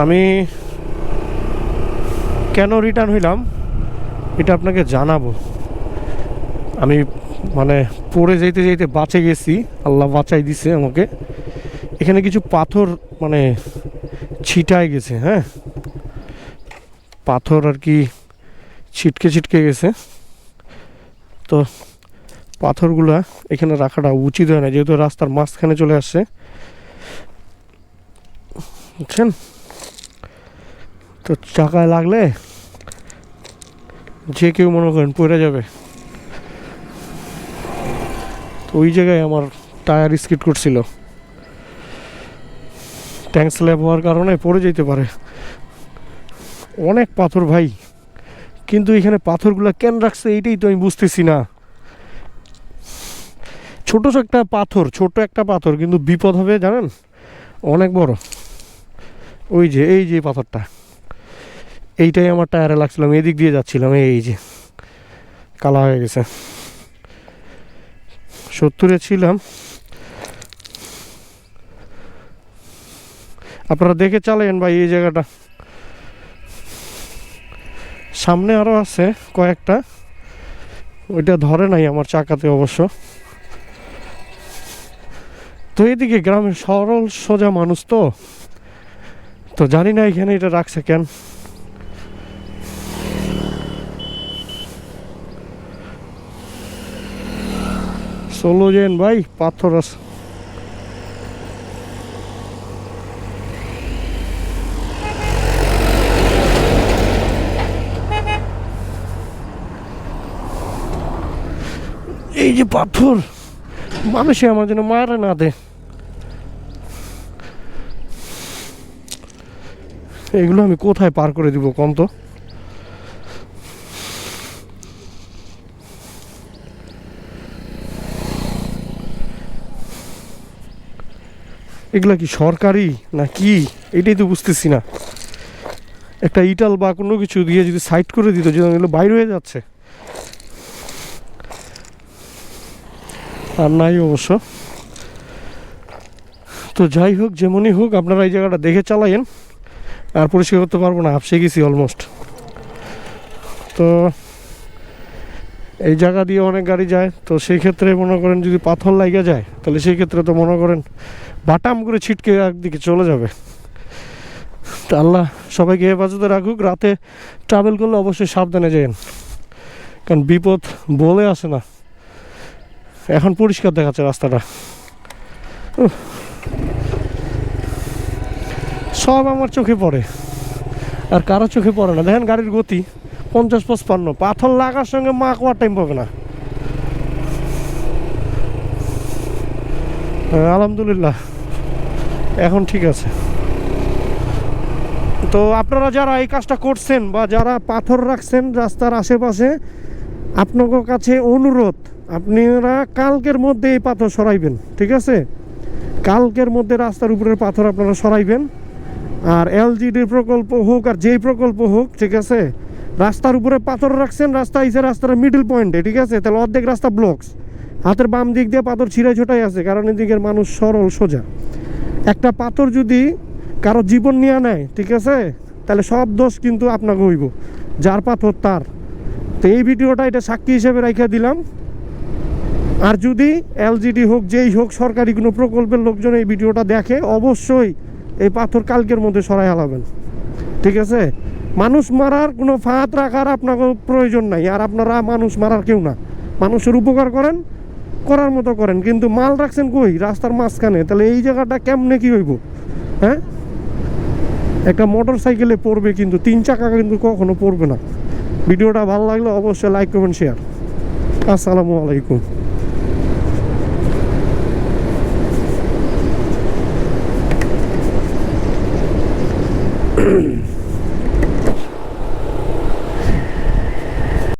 আমি কেন রিটার্ন হইলাম, এটা আপনাকে জানাব। আমি মানে পড়ে যেতে যেতে বাঁচে গেছি, আল্লাহ বাঁচাই দিছে আমাকে। এখানে কিছু পাথর মানে ছিটায় গেছে হ্যাঁ? পাথর আর কি ছিটকে ছিটকে গেছে। তো পাথরগুলা এখানে রাখাটা উচিত হয় না, যেহেতু রাস্তার মাঝখানে চলে আসছে। বুঝছেন? তো চাকায় লাগলে যে কেউ মনে করেন পড়ে যাবে। তো ওই জায়গায় আমার টায়ার স্কিট করছিল। ট্যাঙ্ক স্ল্যাব হওয়ার কারণে পড়ে যেতে পারে। অনেক পাথর ভাই, কিন্তু এখানে পাথরগুলো কেন রাখছে এইটাই তো আমি বুঝতেছি না। ছোট একটা পাথর, ছোট একটা পাথর, কিন্তু বিপদ হবে জানেন? অনেক বড়। ওই যে, এই যে পাথরটা। এইটাই আমার টায়ারে লাগছিলাম এদিক দিয়ে যাচ্ছিলাম, এই যে, কালা হয়ে গেছে। সত্তরে ছিলাম। আপনারা দেখে চালাইন ভাই এই জায়গাটা। সামনে আরও আছে কয়েকটা, ওইটা ধরে নাই আমার চাকাতে অবশ্য। তো এদিকে গ্রামের সরল সোজা মানুষ তো। তো জানি না এখানে এটা রাখছে কেন। ষোলো জেন, ভাই, পাথর আছে। এই যে পাথর, মানুষে আমার জন্য মারে না দে। এগুলো আমি কোথায় পার করে দিব, কম তো? এগুলা কি সরকারি না কি এটাই তো বুঝতেছি না। একটা ইটাল বা কোনো কিছু দিয়ে যদি সাইড করে দিত, যেন এগুলো বাইর হয়ে যাচ্ছে। আর নাই অবশ্য। তো যাই হোক, যেমনই হোক, আপনারা এই জায়গাটা দেখে চালাইন আর পরিষ্কার করতে পারব না আপসে গেছি অলমোস্ট তো এই জায়গা দিয়ে অনেক গাড়ি যায়, তো সেই ক্ষেত্রে মনে করেন যদি পাথর লাগে যায়, তাহলে সেই ক্ষেত্রে তো মনে করেন বাটাম করে ছিটকে একদিকে চলে যাবে। তো আল্লাহ সবাইকে হেফাজতে রাখুক, রাতে ট্রাভেল করলে অবশ্যই সাবধানে যেন কারণ বিপদ বলে আসে না। এখন পরিষ্কার দেখাচ্ছে রাস্তাটা। সব আমার চোখে পড়ে। আর কারও চোখে পড়ে না। দেখেন গাড়ির গতি। পঞ্চাশ, পঁচপান্ন। পাথর লাগার সঙ্গে মা কোয়ার টাইম পাবে না। আলহামদুলিল্লাহ। এখন ঠিক আছে। তো আপনারা যারা এই কাজটা করছেন বা যারা পাথর রাখছেন রাস্তার আশেপাশে, আপনাদের কাছে অনুরোধ, আপনারা কালকের মধ্যে এই পাথর সরাইবেন, ঠিক আছে? কালকের মধ্যে রাস্তার উপরের পাথর আপনারা সরাইবেন। আর এলজিডির প্রকল্প হোক আর যেই প্রকল্প হোক, ঠিক আছে? রাস্তার উপরে পাথর রাখছেন, রাস্তা এসে রাস্তার মিডল পয়েন্টে ঠিক আছে? তাহলে অর্ধেক রাস্তা ব্লকস হাতের বাম দিক দিয়ে পাথর ছিঁড়াই ছোটাই আছে, কারণ এদিকের মানুষ সরল, সোজা। একটা পাথর যদি কারও জীবন নিয়ে নেয়, ঠিক আছে? তাহলে সব দোষ কিন্তু আপনাকে হইব, যার পাথর তার। তো এই ভিডিওটা এটা সাক্ষী হিসেবে রাখিয়া দিলাম। আর যদি এলজিডি হোক, যেই হোক, সরকারি কোনো প্রকল্পের লোকজন এই ভিডিওটা দেখে, অবশ্যই এই পাথর কালকের মধ্যে সরাই হালাবেন। ঠিক আছে? মানুষ মারার কোনো ফাঁদ রাখার আপনাকে প্রয়োজন নাই, আর আপনারা মানুষ মারার কেউ না। মানুষের উপকার করেন, করার মতো করেন, কিন্তু মাল রাখছেন কই? রাস্তার মাঝখানে। তাহলে এই জায়গাটা কেমনে কি হইব? হ্যাঁ? একটা মোটর সাইকেলে পড়বে কিন্তু, তিন চাকা কিন্তু কখনো পড়বে না। ভিডিওটা ভালো লাগলে অবশ্যই লাইক করবেন শেয়ার আসসালামু আলাইকুম।